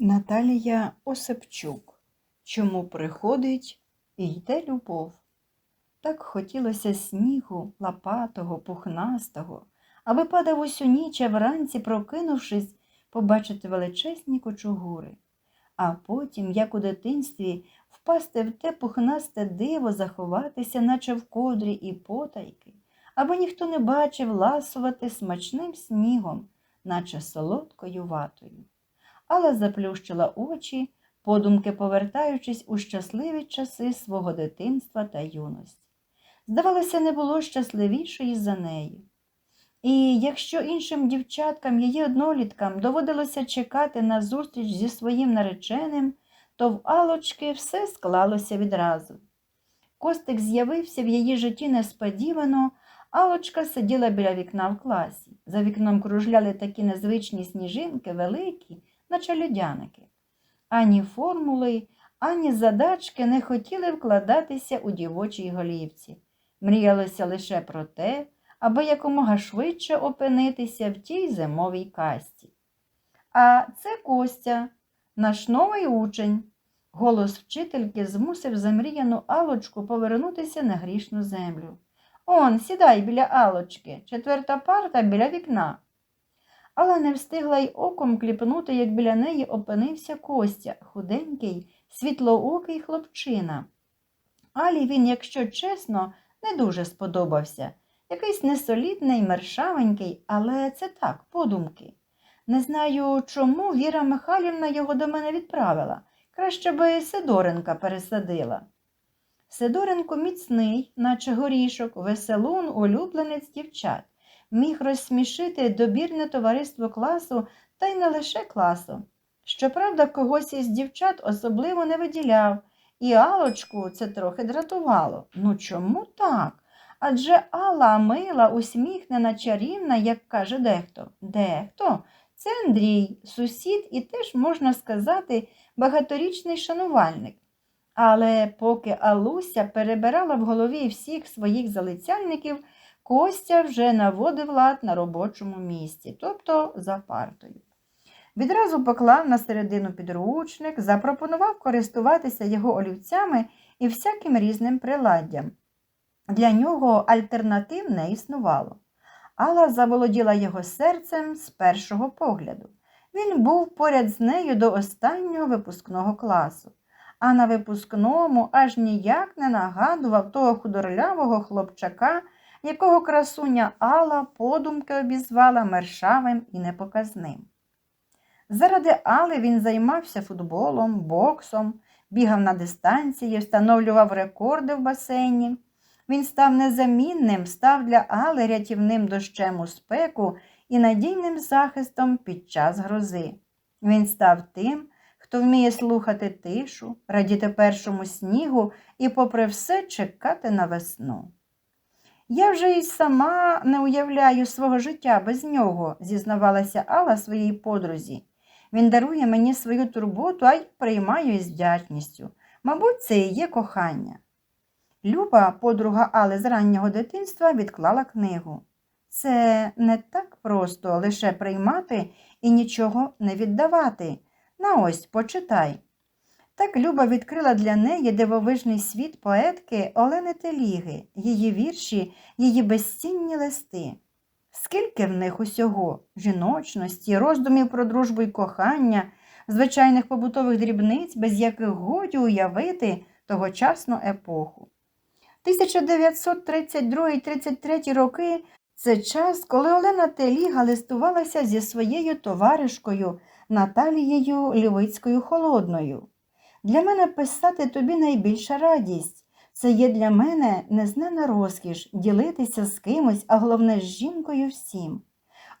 Наталія Осипчук. Чому приходить і йде любов? Так хотілося снігу, лопатого, пухнастого, аби падав усю ніч, а вранці, прокинувшись, побачити величезні кочугури, а потім, як у дитинстві, впасти в те пухнасте диво, заховатися, наче в кодрі і потайки, аби ніхто не бачив ласувати смачним снігом, наче солодкою ватою. Алла заплющила очі, подумки повертаючись у щасливі часи свого дитинства та юності. Здавалося, не було щасливішої за неї. І якщо іншим дівчаткам, її одноліткам доводилося чекати на зустріч зі своїм нареченим, то в Алочки все склалося відразу. Костик з'явився в її житті несподівано, Алочка сиділа біля вікна в класі. За вікном кружляли такі незвичні сніжинки, великі, наче льодяники. Ані формули, ані задачки не хотіли вкладатися у дівочій голівці. Мріялося лише про те, аби якомога швидше опинитися в тій зимовій касті. А це Костя, наш новий учень. Голос вчительки змусив замріяну Алочку повернутися на грішну землю. Он, сідай біля Алочки, четверта парта біля вікна. Алла не встигла й оком кліпнути, як біля неї опинився Костя, худенький, світлоокий хлопчина. Алі він, якщо чесно, не дуже сподобався. Якийсь несолідний, мершавенький, але це так, подумки. Не знаю, чому Віра Михайлівна його до мене відправила. Краще би Сидоренка пересадила. Сидоренко міцний, наче горішок, веселун, улюбленець дівчат міг розсмішити добірне товариство класу та й не лише класу. Щоправда, когось із дівчат особливо не виділяв, і Алочку це трохи дратувало. Ну чому так? Адже Алла мила, усміхнена, чарівна, як каже дехто. Дехто? Це Андрій, сусід і теж, можна сказати, багаторічний шанувальник. Але поки Алуся перебирала в голові всіх своїх залицяльників, Костя вже наводив лад на робочому місці, тобто за партою. Відразу поклав на середину підручник, запропонував користуватися його олівцями і всяким різним приладдям. Для нього альтернатив не існувало. Алла заволоділа його серцем з першого погляду. Він був поряд з нею до останнього випускного класу, а на випускному аж ніяк не нагадував того худорлявого хлопчака якого красуня Алла подумки обізвала мершавим і непоказним. Заради Али він займався футболом, боксом, бігав на дистанції, встановлював рекорди в басейні. Він став незамінним, став для Али рятівним дощем у спеку і надійним захистом під час грози. Він став тим, хто вміє слухати тишу, радіти першому снігу і, попри все, чекати на весну. Я вже й сама не уявляю свого життя без нього, зізнавалася Алла своїй подрузі. Він дарує мені свою турботу, а й приймаю із вдячністю. Мабуть, це і є кохання. Люба, подруга Али з раннього дитинства, відклала книгу. Це не так просто лише приймати і нічого не віддавати. На ось почитай. Так Люба відкрила для неї дивовижний світ поетки Олени Теліги, її вірші, її безцінні листи. Скільки в них усього жіночності, роздумів про дружбу й кохання, звичайних побутових дрібниць, без яких годі уявити тогочасну епоху. 1932-33 роки це час, коли Олена Теліга листувалася зі своєю товаришкою Наталією Лівицькою Холодною. Для мене писати тобі найбільша радість. Це є для мене незнана розкіш ділитися з кимось, а головне з жінкою всім.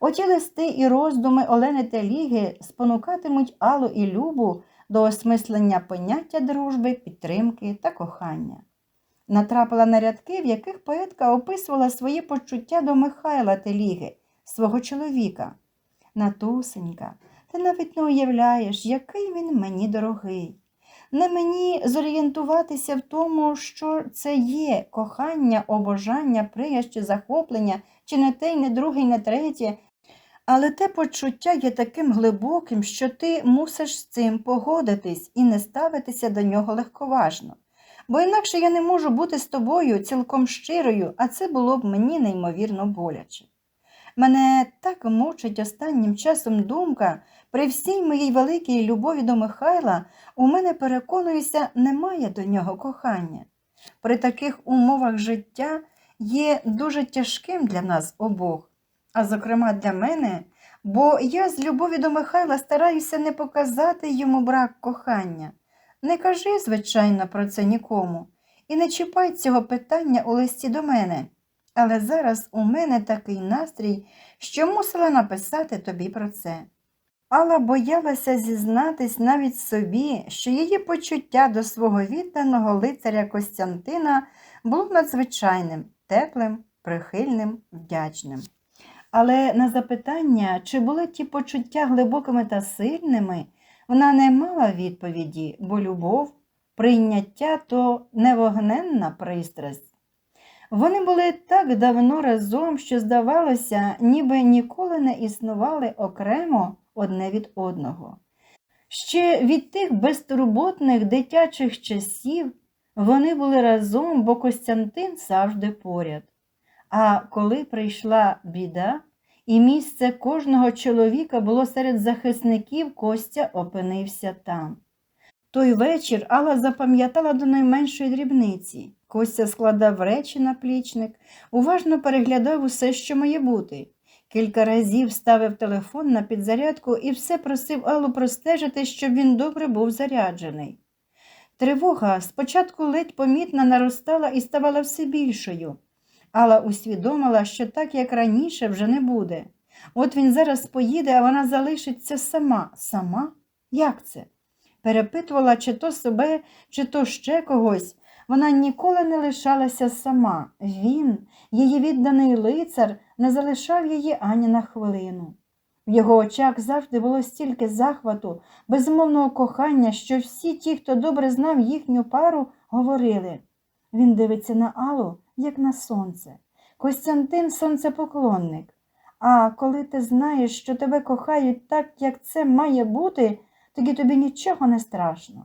Оті листи і роздуми Олени Теліги спонукатимуть Аллу і Любу до осмислення поняття дружби, підтримки та кохання. Натрапила на рядки, в яких поетка описувала свої почуття до Михайла Теліги, свого чоловіка. Натусенька, ти навіть не уявляєш, який він мені дорогий не мені зорієнтуватися в тому, що це є кохання, обожання, приящі, захоплення, чи не те, й не друге, й не третє, Але те почуття є таким глибоким, що ти мусиш з цим погодитись і не ставитися до нього легковажно. Бо інакше я не можу бути з тобою цілком щирою, а це було б мені неймовірно боляче. Мене так мучить останнім часом думка, при всій моїй великій любові до Михайла у мене, переконуюся, немає до нього кохання. При таких умовах життя є дуже тяжким для нас обох, а зокрема для мене, бо я з любові до Михайла стараюся не показати йому брак кохання. Не кажи, звичайно, про це нікому, і не чіпай цього питання у листі до мене. Але зараз у мене такий настрій, що мусила написати тобі про це. Алла боялася зізнатись навіть собі, що її почуття до свого відданого лицаря Костянтина було надзвичайним, теплим, прихильним, вдячним. Але на запитання, чи були ті почуття глибокими та сильними, вона не мала відповіді, бо любов, прийняття то невогненна пристрасть. Вони були так давно разом, що, здавалося, ніби ніколи не існували окремо одне від одного. Ще від тих безтурботних дитячих часів вони були разом, бо Костянтин завжди поряд. А коли прийшла біда, і місце кожного чоловіка було серед захисників, Костя опинився там. Той вечір Алла запам'ятала до найменшої дрібниці. Костя складав речі на плічник, уважно переглядав усе, що має бути. Кілька разів ставив телефон на підзарядку і все просив Аллу простежити, щоб він добре був заряджений. Тривога спочатку ледь помітно наростала і ставала все більшою. Алла усвідомила, що так, як раніше, вже не буде. От він зараз поїде, а вона залишиться сама. Сама? Як це? Перепитувала, чи то себе, чи то ще когось. Вона ніколи не лишалася сама. Він, її відданий лицар, не залишав її ані на хвилину. В його очах завжди було стільки захвату, безмовного кохання, що всі ті, хто добре знав їхню пару, говорили. Він дивиться на Аллу, як на сонце. Костянтин сонцепоклонник. А коли ти знаєш, що тебе кохають так, як це має бути, тоді тобі нічого не страшно.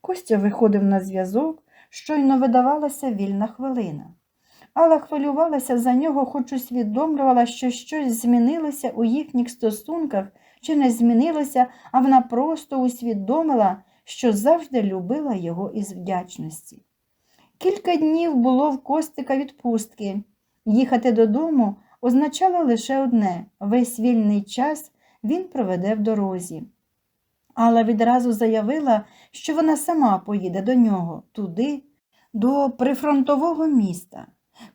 Костя виходив на зв'язок, щойно видавалася вільна хвилина. Алла хвилювалася за нього, хоч усвідомлювала, що щось змінилося у їхніх стосунках, чи не змінилося, а вона просто усвідомила, що завжди любила його із вдячності. Кілька днів було в Костика відпустки. Їхати додому означало лише одне весь вільний час він проведе в дорозі. Алла відразу заявила, що вона сама поїде до нього, туди, до прифронтового міста.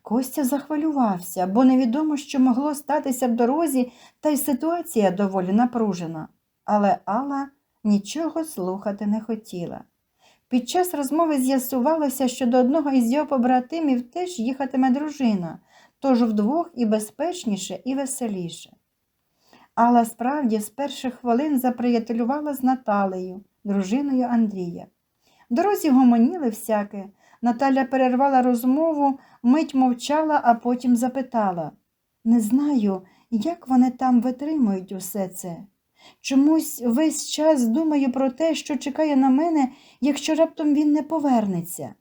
Костя захвилювався, бо невідомо, що могло статися в дорозі, та й ситуація доволі напружена. Але Алла нічого слухати не хотіла. Під час розмови з'ясувалося, що до одного із його побратимів теж їхатиме дружина, тож вдвох і безпечніше, і веселіше. Алла справді з перших хвилин заприятелювала з Наталею, дружиною Андрія. В дорозі гомоніли всяке. Наталя перервала розмову, мить мовчала, а потім запитала Не знаю, як вони там витримують усе це. Чомусь весь час думаю про те, що чекає на мене, якщо раптом він не повернеться.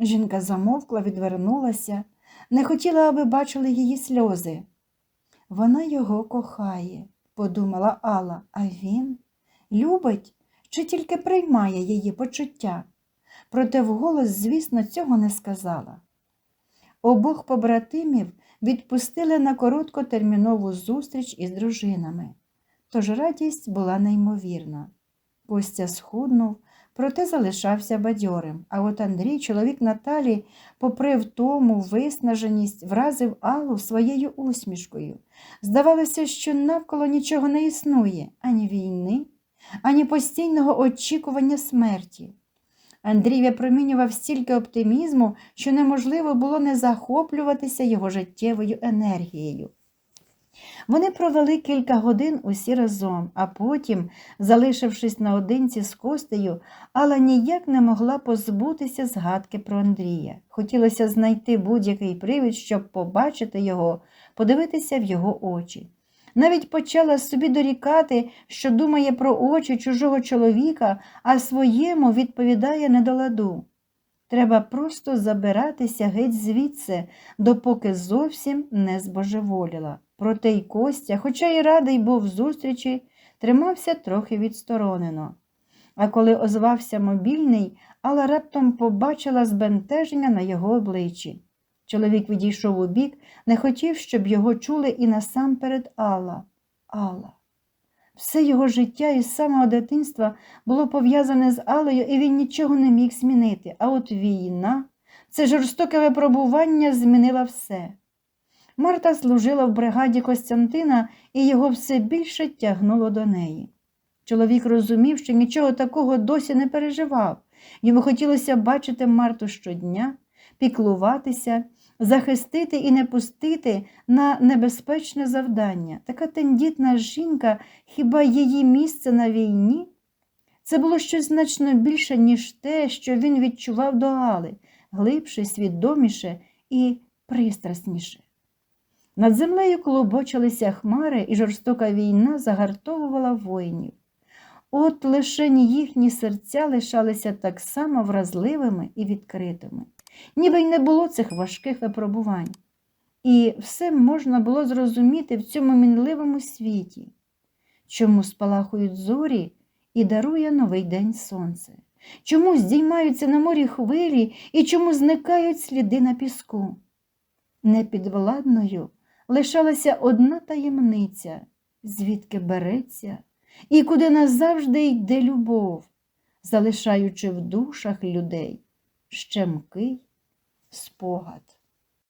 Жінка замовкла, відвернулася, не хотіла, аби бачили її сльози. Вона його кохає, подумала Алла, а він любить чи тільки приймає її почуття. Проте вголос, звісно, цього не сказала. Обох побратимів відпустили на короткотермінову зустріч із дружинами, тож радість була неймовірна. Костя схуднув, проте залишався бадьорим. А от Андрій, чоловік Наталі, попри втому, виснаженість, вразив Аллу своєю усмішкою. Здавалося, що навколо нічого не існує ані війни, ані постійного очікування смерті. Андрій випромінював стільки оптимізму, що неможливо було не захоплюватися його життєвою енергією. Вони провели кілька годин усі разом, а потім, залишившись наодинці з Костею, Алла ніяк не могла позбутися згадки про Андрія. Хотілося знайти будь-який привід, щоб побачити його, подивитися в його очі. Навіть почала собі дорікати, що думає про очі чужого чоловіка, а своєму відповідає не до ладу. Треба просто забиратися геть звідси, допоки зовсім не збожеволіла. Проте й Костя, хоча й радий був зустрічі, тримався трохи відсторонено. А коли озвався мобільний, Алла раптом побачила збентеження на його обличчі. Чоловік відійшов у бік, не хотів, щоб його чули і насамперед Алла. Алла. Все його життя із самого дитинства було пов'язане з Аллою, і він нічого не міг змінити. А от війна, це жорстоке випробування змінила все. Марта служила в бригаді Костянтина, і його все більше тягнуло до неї. Чоловік розумів, що нічого такого досі не переживав. Йому хотілося бачити Марту щодня, піклуватися, захистити і не пустити на небезпечне завдання. Така тендітна жінка, хіба її місце на війні? Це було щось значно більше, ніж те, що він відчував до Али, глибше, свідоміше і пристрасніше. Над землею клубочилися хмари, і жорстока війна загартовувала воїнів. От лишень їхні серця лишалися так само вразливими і відкритими, ніби й не було цих важких випробувань. І все можна було зрозуміти в цьому мінливому світі, чому спалахують зорі і дарує новий день сонце, чому здіймаються на морі хвилі і чому зникають сліди на піску. Непідвладною лишалася одна таємниця, звідки береться і куди назавжди йде любов, залишаючи в душах людей щемкий спогад.